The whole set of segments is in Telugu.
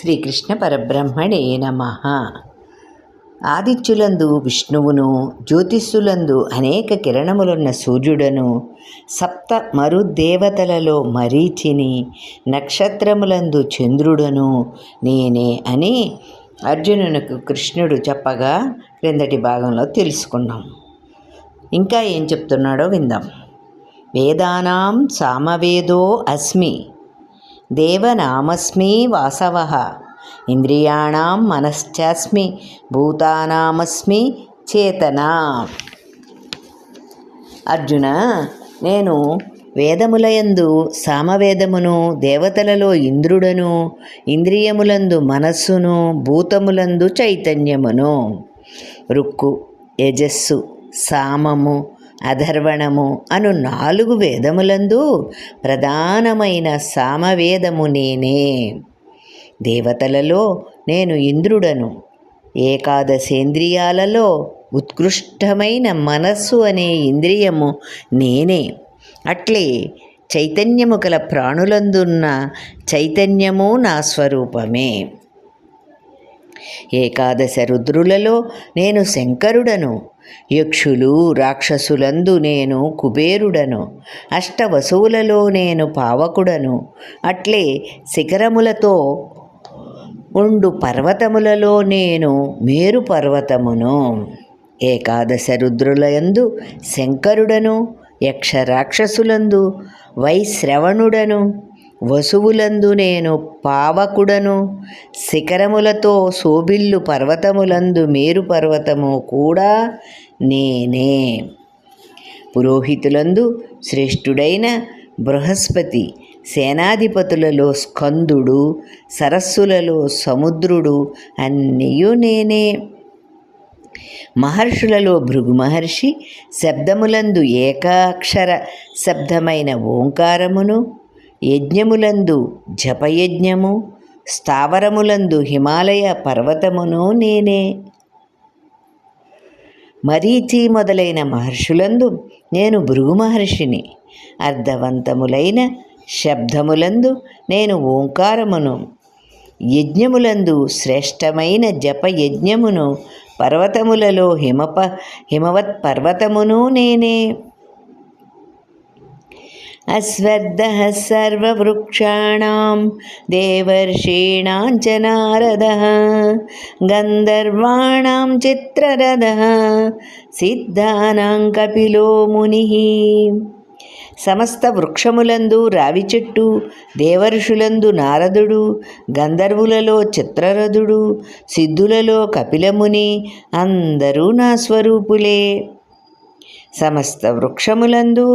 శ్రీకృష్ణ పరబ్రహ్మణే నమ. ఆదిత్యులందు విష్ణువును జ్యోతిష్యులందు అనేక కిరణములున్న సూర్యుడను సప్త మరుదేవతలలో మరీచిని నక్షత్రములందు చంద్రుడను నేనే అని అర్జునునకు కృష్ణుడు చెప్పగా క్రిందటి భాగంలో తెలుసుకున్నాం. ఇంకా ఏం చెప్తున్నాడో విందాం. వేదానాం సామవేదో అస్మి. దేవనామస్మి వాసవ. ఇంద్రియాణం మనశ్చాస్మి భూతానామస్మి చేతన. అర్జున నేను వేదములయందు సామవేదమును దేవతలలో ఇంద్రుడను ఇంద్రియములందు మనస్సును భూతములందు చైతన్యమును. రుక్కు యజస్సు సామము అధర్వణము అను నాలుగు వేదములందు ప్రధానమైన సామవేదము నేనే. దేవతలలో నేను ఇంద్రుడను. ఏకాదశేంద్రియాలలో ఉత్కృష్టమైన మనస్సు అనే ఇంద్రియము నేనే. అట్లే చైతన్యము గల ప్రాణులందున్న చైతన్యము నా స్వరూపమే. ఏకాదశ రుద్రులలో నేను శంకరుడను. యక్షులు రాక్షసులందు నేను కుబేరుడను అష్టవసువులలో నేను పావకుడను. అట్లే శిఖరములతో ఉండు పర్వతములలో నేను మేరు పర్వతమును. ఏకాదశ రుద్రులయందు శంకరుడను యక్ష రాక్షసులందు వైశ్రవణుడను వసువులందు నేను పావకుడను. శిఖరములతో శోభిల్లు పర్వతములందు మేరు పర్వతము కూడా నేనే. పురోహితులందు శ్రేష్ఠుడైన బృహస్పతి సేనాధిపతులలో స్కందుడు సరస్సులలో సముద్రుడు అన్నీయు నేనే. మహర్షులలో భృగు మహర్షి శబ్దములందు ఏకాక్షర శబ్దమైన ఓంకారమును యజ్ఞములందు జపయజ్ఞము స్థావరములందు హిమాలయ పర్వతమును నేనే. మరీచి మొదలైన మహర్షులందు నేను భృగు మహర్షిని. అర్ధవంతములైన శబ్దములందు నేను ఓంకారమును. యజ్ఞములందు శ్రేష్టమైన జప యజ్ఞమును పర్వతములలో హిమప హిమవత్ పర్వతమును నేనే. అశ్వర్ధ సర్వృక్షాణం దేవర్షీణాం చ నారద గంధర్వాణం చిత్రరథ సిద్ధానాం కపిలో ముని సమస్త వృక్షములందు రావి చెట్టు దేవర్షులందు నారదుడు గంధర్వులలో చిత్రరథుడు సిద్ధులలో కపిలముని అందరూ నా స్వరూపులే. సమస్త వృక్షములందు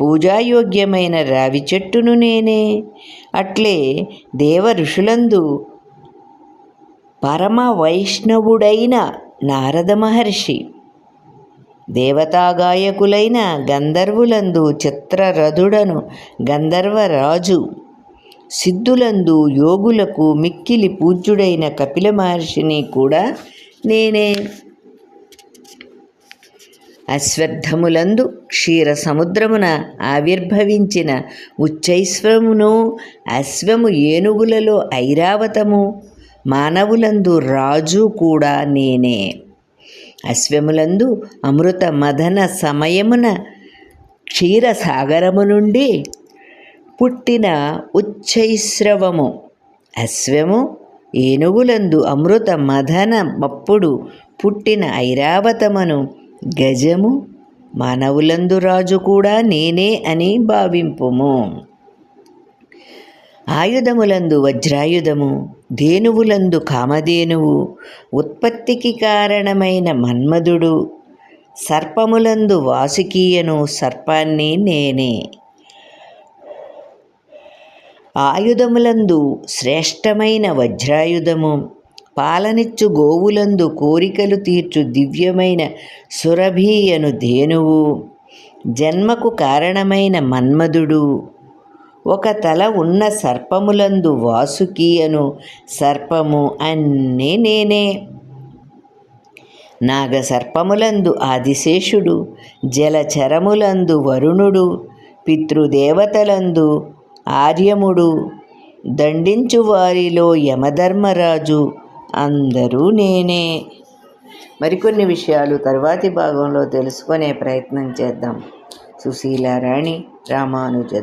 పూజాయోగ్యమైన రావి చెట్టును నేనే. అట్లే దేవ ఋషులందు పరమ వైష్ణవుడైన నారద మహర్షి దేవతాగాయకులైన గంధర్వులందు చిత్రరథుడను గంధర్వరాజు సిద్ధులందు యోగులకు మిక్కిలి పూజ్యుడైన కపిల మహర్షిని కూడా నేనే. అశ్వత్థములందు క్షీర సముద్రమున ఆవిర్భవించిన ఉచ్చైశ్వమును అశ్వము ఏనుగులలో ఐరావతము మానవులందు రాజు కూడా నేనే. అశ్వములందు అమృత మదన సమయమున క్షీరసాగరము నుండి పుట్టిన ఉచ్చైశ్రవము అశ్వము ఏనుగులందు అమృత మదన మప్పుడు పుట్టిన ఐరావతమను గజము మానవులందు రాజు కూడా నేనే అని భావింపుము. ఆయుధములందు వజ్రాయుధము ధేనువులందు కామధేనువు ఉత్పత్తికి కారణమైన మన్మధుడు సర్పములందు వాసుకీయను సర్పాన్ని నేనే. ఆయుధములందు శ్రేష్టమైన వజ్రాయుధము పాలనిచ్చు గోవులందు కోరికలు తీర్చు దివ్యమైన సురభీయను ధేనువు. జన్మకు కారణమైన మన్మధుడు. ఒక తల ఉన్న సర్పములందు వాసుకి అను సర్పము అన్నీ నేనే. నాగసర్పములందు ఆదిశేషుడు జలచరములందు వరుణుడు పితృదేవతలందు ఆర్యముడు. దండించు వారిలో యమధర్మరాజు అందరూ నేనే. మరికొన్ని విషయాలు తర్వాతి భాగంలో తెలుసుకునే ప్రయత్నం చేద్దాం. సుశీలారాణి రామానుజ